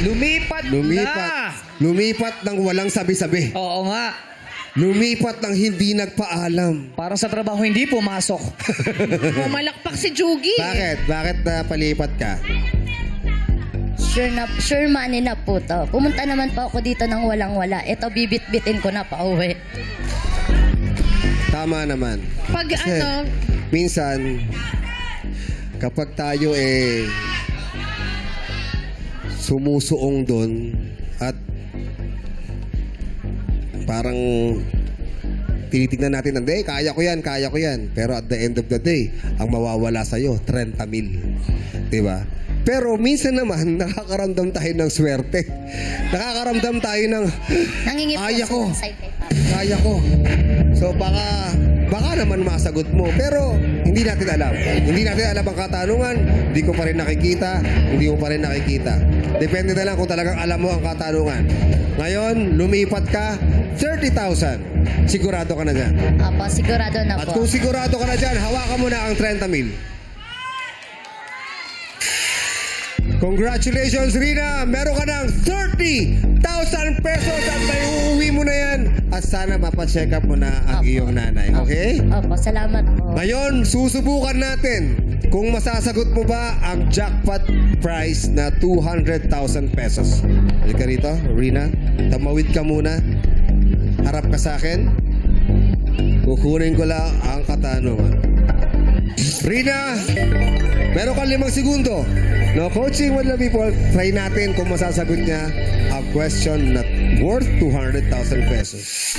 Lumipat. Na. Lumipat ng walang sabi-sabi. Oo nga. Lumipat ng hindi nagpaalam. Para sa trabaho hindi pumasok. Pumalakpak si Jugi. Bakit? Bakit na palipat ka? Sure na, sure money na po to. Pumunta naman po ako dito ng walang-wala. Ito, bibit-bitin ko na pa uwi. Tama naman. Pag Kasi ano, minsan, kapag tayo eh sumusuong doon at parang tinitignan natin, hindi, kaya ko yan, kaya ko yan. Pero at the end of the day, ang mawawala sa'yo, 30 mil. Di ba? Pero minsan naman, nakakaramdam tayo ng swerte. Nakakaramdam tayo ng, Nangingi po Kaya ko. ng kaya ko. So baka, baka naman masagot mo. Pero hindi natin alam. Hindi natin alam ang katanungan. Hindi ko pa rin nakikita. Hindi mo pa rin nakikita. Depende na lang kung talagang alam mo ang katanungan. Ngayon, lumipat ka, 30,000. Sigurado ka na dyan. Apo, sigurado na At po. kung sigurado ka na dyan, hawakan mo na ang 30 mil. Congratulations, Rina! Meron ka ng 30,000 pesos at may uuwi mo na yan. At sana mapacheck up mo na ang Apo. iyong nanay, okay? Opo, salamat po. Ngayon, susubukan natin kung masasagot mo ba ang jackpot prize na 200,000 pesos. Halika rito, Rina. Tamawid ka muna. Harap ka sa akin. Kukunin ko lang ang katanungan. Rina, meron kang limang segundo. No, coaching with the people, try natin kung masasagot niya ang question na worth 200,000 pesos.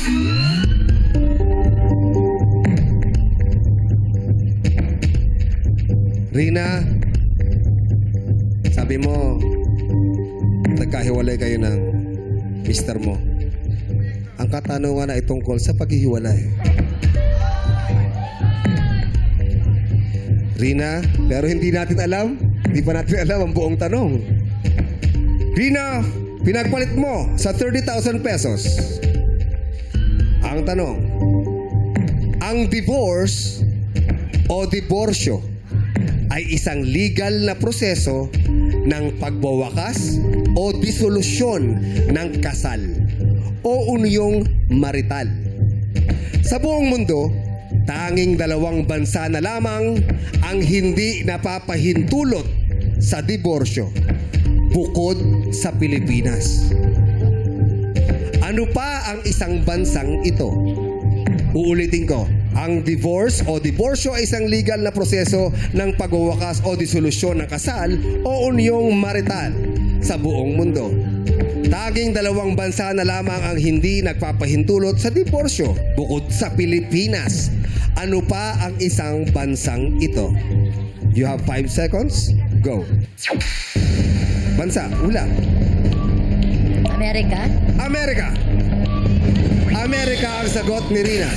Rina, sabi mo, nagkahiwalay kayo ng mister mo. Ang katanungan ay tungkol sa paghihiwalay. Rina, pero hindi natin alam. Hindi pa natin alam ang buong tanong. Rina, pinagpalit mo sa 30,000 pesos. Ang tanong, ang divorce o diborsyo ay isang legal na proseso ng pagbawakas o disolusyon ng kasal o unyong marital. Sa buong mundo, tanging dalawang bansa na lamang ang hindi napapahintulot sa diborsyo bukod sa Pilipinas. Ano pa ang isang bansang ito? Uulitin ko, ang divorce o diborsyo ay isang legal na proseso ng pagwawakas o disolusyon ng kasal o unyong marital sa buong mundo. Taging dalawang bansa na lamang ang hindi nagpapahintulot sa diborsyo bukod sa Pilipinas. Ano pa ang isang bansang ito? You have 5 seconds. Go. Bansa, ula. Amerika? Amerika. Amerika ang sagot ni Rina.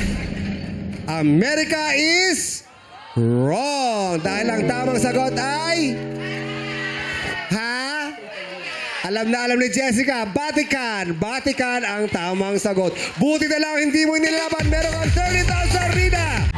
Amerika is wrong. Dahil ang tamang sagot ay... Alam na alam ni Jessica, Vatican. Vatican ang tamang sagot. Buti na lang hindi mo inilaban. Meron kang 30,000 Rina.